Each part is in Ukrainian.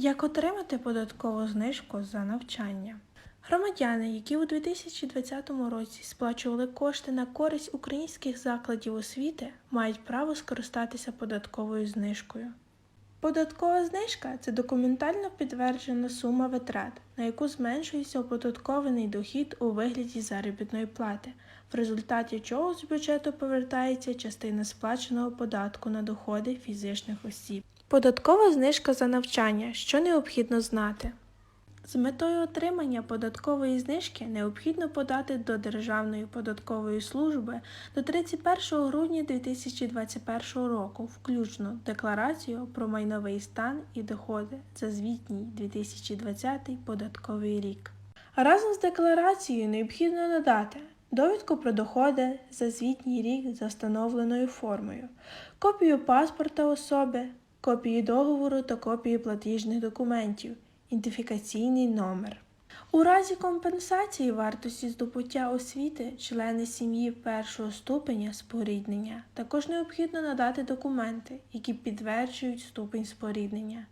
Як отримати податкову знижку за навчання? Громадяни, які у 2020 році сплачували кошти на користь українських закладів освіти, мають право скористатися податковою знижкою. Податкова знижка це документально підтверджена сума витрат, на яку зменшується оподаткований дохід у вигляді заробітної плати, в результаті чого з бюджету повертається частина сплаченого податку на доходи фізичних осіб. Податкова знижка за навчання, що необхідно знати. З метою отримання податкової знижки необхідно подати до Державної податкової служби до 31 грудня 2021 року включно декларацію про майновий стан і доходи за звітній 2020 податковий рік. Разом з декларацією необхідно надати довідку про доходи за звітній рік за встановленою формою, копію паспорта особи, копії договору та копії платіжних документів, ідентифікаційний номер. У разі компенсації вартості здобуття освіти члени сім'ї першого ступеня споріднення також необхідно надати документи, які підтверджують ступень споріднення,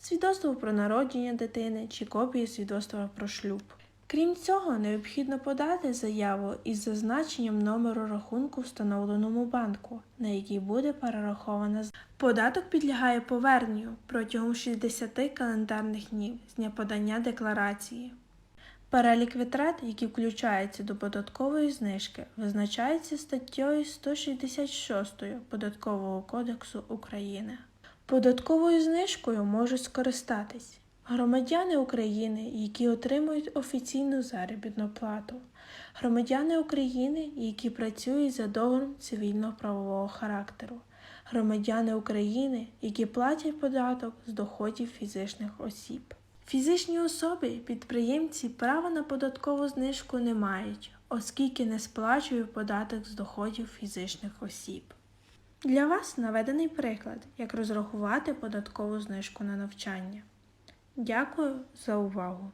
свідоцтво про народження дитини чи копії свідоцтва про шлюб. Крім цього, необхідно подати заяву із зазначенням номеру рахунку встановленому банку, на який буде перерахована Податок підлягає поверненню протягом 60 календарних днів з дня подання декларації. Перелік витрат, які включаються до податкової знижки, визначається статтею 166 Податкового кодексу України. Податковою знижкою можуть скористатись громадяни України, які отримують офіційну заробітну плату, громадяни України, які працюють за договором цивільного правового характеру, громадяни України, які платять податок з доходів фізичних осіб. Фізичні особи, підприємці права на податкову знижку не мають, оскільки не сплачують податок з доходів фізичних осіб. Для вас наведений приклад, як розрахувати податкову знижку на навчання. Дякую за увагу!